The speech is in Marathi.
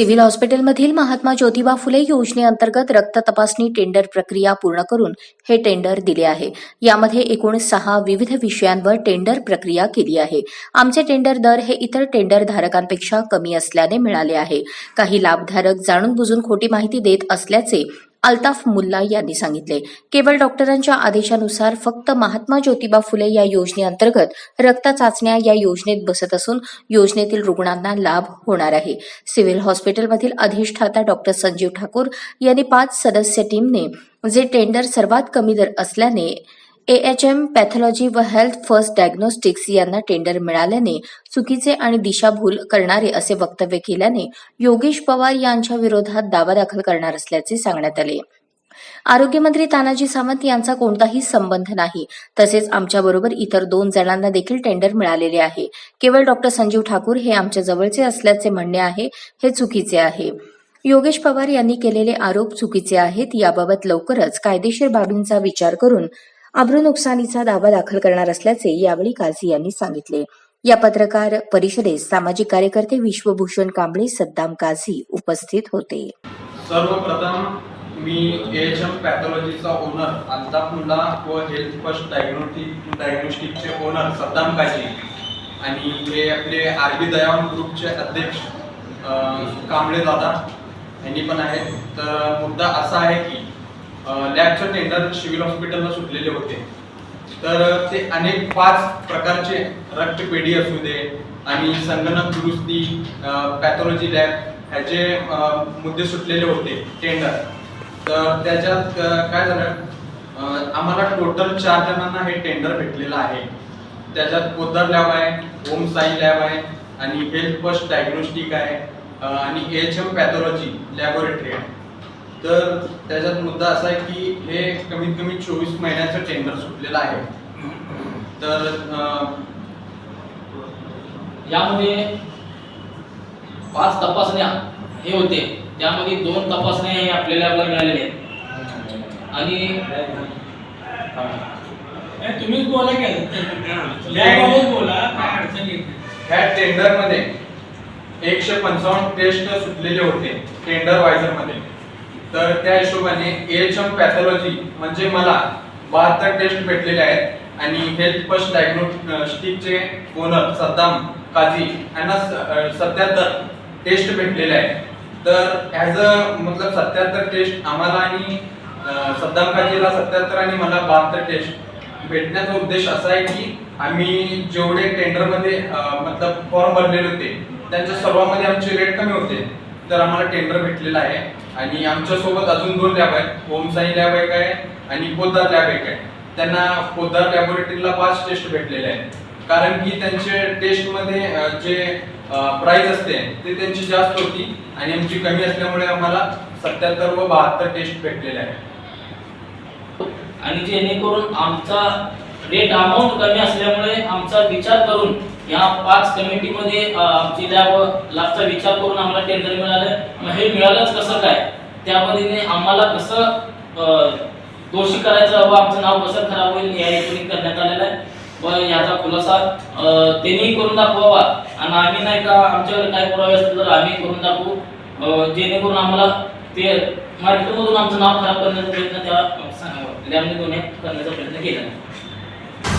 सिव्हिल हॉस्पिटलमधील महात्मा ज्योतिबा फुले योजनेअंतर्गत रक्त तपासणी टेंडर प्रक्रिया पूर्ण करून हे टेंडर दिले आहे. यामध्ये एकूण सहा विविध विषयांवर टेंडर प्रक्रिया केली आहे. आमचे टेंडर दर हे इतर टेंडर धारकांपेक्षा कमी असल्याने मिळाले आहे. काही लाभधारक जाणून बुजून खोटी माहिती देत असल्याचे अल्ताफ मुल्ला यांनी सांगितले. केवळ डॉक्टरांच्या आदेशानुसार फक्त महात्मा ज्योतिबा फुले या योजनेअंतर्गत रक्त चाचण्या या योजनेत बसत असून योजनेतील रुग्णांना लाभ होणार आहे. सिव्हिल हॉस्पिटलमधील अधिष्ठाता डॉक्टर संजीव ठाकूर यांनी पाच सदस्य टीमने जे टेंडर सर्वात कमी दर असल्याने एएचएम पॅथॉलॉजी व हेल्थ फर्स्ट डायग्नोस्टिक्स यांना टेंडर मिळाल्याने चुकीचे आणि दिशाभूल करणारे असे वक्तव्य केल्याने योगेश पवार यांच्या विरोधात दावा दाखल करणार असल्याचे सांगण्यात आले. आरोग्यमंत्री तानाजी सावंत यांचा कोणताही संबंध नाही. तसेच आमच्याबरोबर इतर दोन जणांना देखील टेंडर मिळालेले आहे. केवळ डॉक्टर संजीव ठाकूर हे आमच्या जवळचे असल्याचे म्हणणे आहे हे चुकीचे आहे. योगेश पवार यांनी केलेले आरोप चुकीचे आहेत याबाबत लवकरच कायदेशीर बाबींचा विचार करून अब्रू नुकसानीचा दावा दाखल करणार असल्याचे यावेळी काझी यांनी सांगितले. या पत्रकार परिषदेत सामाजिक कार्यकर्ते विश्वभूषण कांबळे सद्दाम काझी उपस्थित होते. सर्वप्रथम मी एच एम पॅथॉलॉजीचा ओनर अल्ताफ मुल्ला व हेल्थ फर्स्ट डायग्नोस्टिक डायग्नोस्टिकचे ओनर सद्दाम काझी आणि हे आपले आर बी दयावान ग्रुपचे अध्यक्ष कांबळे दादा यांनी पण आहेत. तर मुद्दा असा आहे की लॅबचं टेंडर सिव्हिल हॉस्पिटलला सुटलेले होते. तर ते अनेक पाच प्रकारचे रक्तपेढी असू दे आणि संगणक दुरुस्ती पॅथॉलॉजी लॅब ह्याचे मुद्दे सुटलेले होते टेंडर तर त्याच्यात काय झालं? आम्हाला टोटल चार जणांना हे टेंडर भेटलेलं आहे. त्याच्यात पोद्दार लॅब आहे ओम साई लॅब आहे आणि हेल्थ फर्स्ट डायग्नोस्टिक आहे आणि एच एम पॅथॉलॉजी लॅबोरेटरी आहे. तर त्याच्यात मुद्दा असा आहे की हे कमीत कमी चोवीस महिन्याचं टेंडर सुटलेलं आहे. तर यामध्ये पाच तपासण्या हे होते. त्यामध्ये दोन तपासण्या हे आपल्याला आपल्याला मिळालेले आहेत. आणि तुम्हीच बोला की बोला काय अडचण. ह्या टेंडरमध्ये एकशे पंचावन्न टेस्ट सुटलेले होते टेंडर वायझरमध्ये. तर त्या हिशोबाने एच पॅथॉलॉजी म्हणजे मला बहात्तर टेस्ट भेटलेले आहेत आणि हेल्थ फर्स्ट डायग्नोस्टिकचे ओनर सद्दाम काझी यांना सत्याहत्तर टेस्ट भेटलेले आहेत. तर ॲज अ मतलब सत्याहत्तर टेस्ट आम्हाला आणि सद्दाम काझीला सत्याहत्तर आणि मला बहात्तर टेस्ट भेटण्याचा उद्देश असा आहे की आम्ही जेवढे टेंडरमध्ये मतलब फॉर्म भरलेले होते त्यांच्या सर्वांमध्ये आमचे रेट कमी होते. तर आम्हाला टेंडर भेटलेला आहे. आणि आमच्यासोबत अजून दोन लॅब आहेत. ओम साई लॅब एक आहे आणि पोद्दार लॅब एक आहे. त्यांना पोद्दार लॅबोरेटरीला पाच टेस्ट भेटलेले आहेत. कारण की त्यांचे टेस्टमध्ये जे प्राइस असते ते त्यांची जास्त होती आणि आमची कमी असल्यामुळे आम्हाला सत्याहत्तर व बहात्तर टेस्ट भेटलेले आहे आणि जेणेकरून आमचा रेट अमाऊंट कमी असल्यामुळे आमचा विचार करून या पाच कमिटीमध्ये आमची लॅब लाभचा विचार करून आम्हाला टेंडर मिळालं. मग हे मिळालंच कसं काय? त्या पद्धतीने आम्हाला कसं दोषी करायचं व आमचं नाव कसं खराब होईल या हेतून करण्यात आलेलं आहे. व याचा खुलासा अ, त्यांनी करून दाखवावा. आणि आम्ही नाही का आमच्याकडे काय पुरावे असतील तर आम्ही करून दाखवू. जेणेकरून आम्हाला ते मार्केटमधून आमचं नाव खराब करण्याचा प्रयत्न त्या लॅबने दोन्ही करण्याचा प्रयत्न केला